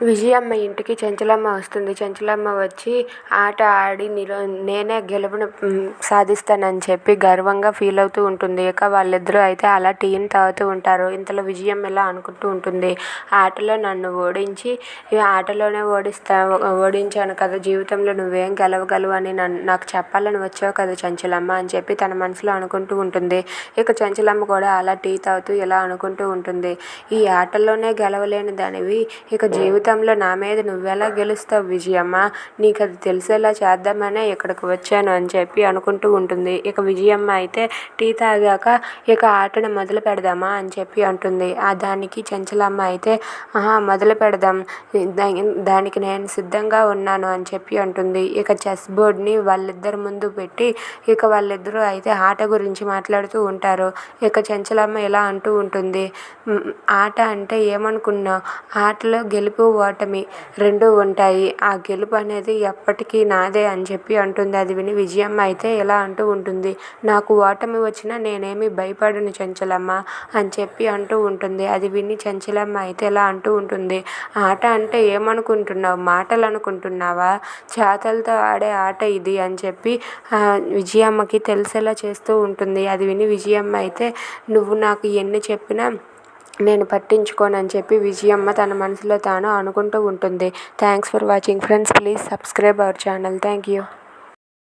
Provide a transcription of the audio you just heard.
విజయమ్మ ఇంటికి చెంచలమ్మ వస్తుంది. చెంచలమ్మ వచ్చి ఆట ఆడి నిలో నేనే గెలుపును సాధిస్తానని చెప్పి గర్వంగా ఫీల్ అవుతూ ఉంటుంది. ఇక వాళ్ళిద్దరూ అయితే అలా టీని తాగుతూ ఉంటారు. ఇంతలో విజయమ్మ ఇలా అనుకుంటూ ఉంటుంది. ఆటలో నన్ను ఓడించి ఈ ఆటలోనే ఓడిస్తా ఓడించాను కదా జీవితంలో నువ్వేం గెలవగలవు అని నన్ను నాకు చెప్పాలని వచ్చావు కదా చెంచలమ్మ అని చెప్పి తన మనసులో అనుకుంటూ ఉంటుంది. ఇక చెంచలమ్మ కూడా అలా టీ తాగుతూ ఇలా అనుకుంటూ ఉంటుంది. ఈ ఆటల్లోనే గెలవలేని దానివి ఇక జీవితం జీవితంలో నా మీద నువ్వెలా గెలుస్తావు విజయమ్మ? నీకు అది తెలిసేలా చేద్దామనే ఇక్కడికి వచ్చాను అని చెప్పి అనుకుంటూ ఉంటుంది. ఇక విజయమ్మ అయితే టీ తాగాక ఇక ఆటను మొదలు పెడదామా అని చెప్పి అంటుంది. ఆ దానికి చెంచలమ్మ అయితే ఆహా మొదలు పెడదాం. దానికి నేను సిద్ధంగా ఉన్నాను అని చెప్పి అంటుంది. ఇక చెస్ బోర్డ్ని వాళ్ళిద్దరి ముందు పెట్టి ఇక వాళ్ళిద్దరూ అయితే ఆట గురించి మాట్లాడుతూ ఉంటారు. ఇక చెంచలమ్మ ఇలా అంటూ ఉంటుంది ఆట అంటే ఏమనుకున్నావు? ఆటలో గెలుపు ఓటమి రెండు ఉంటాయి. ఆ గెలుపు అనేది ఎప్పటికీ నాదే అని చెప్పి అంటుంది. అది విని విజయమ్మ అయితే ఇలా అంటూ ఉంటుంది. నాకు ఓటమి వచ్చినా నేనేమి భయపడను చెంచలమ్మ అని చెప్పి అంటూ ఉంటుంది. అది విని చెంచలమ్మ అయితే ఇలా అంటూ ఉంటుంది. ఆట అంటే ఏమనుకుంటున్నావు? మాటలు అనుకుంటున్నావా? చేతలతో ఆడే ఆట ఇది అని చెప్పి విజయమ్మకి తెలిసేలా చేస్తూ ఉంటుంది. అది విని విజయమ్మ అయితే నువ్వు నాకు ఎన్ని చెప్పినా నేను పట్టించుకోనని చెప్పి విజయమ్మ తన మనసులో తాను అనుకుంటూ ఉంటుంది. Thanks for watching friends please subscribe our channel thank you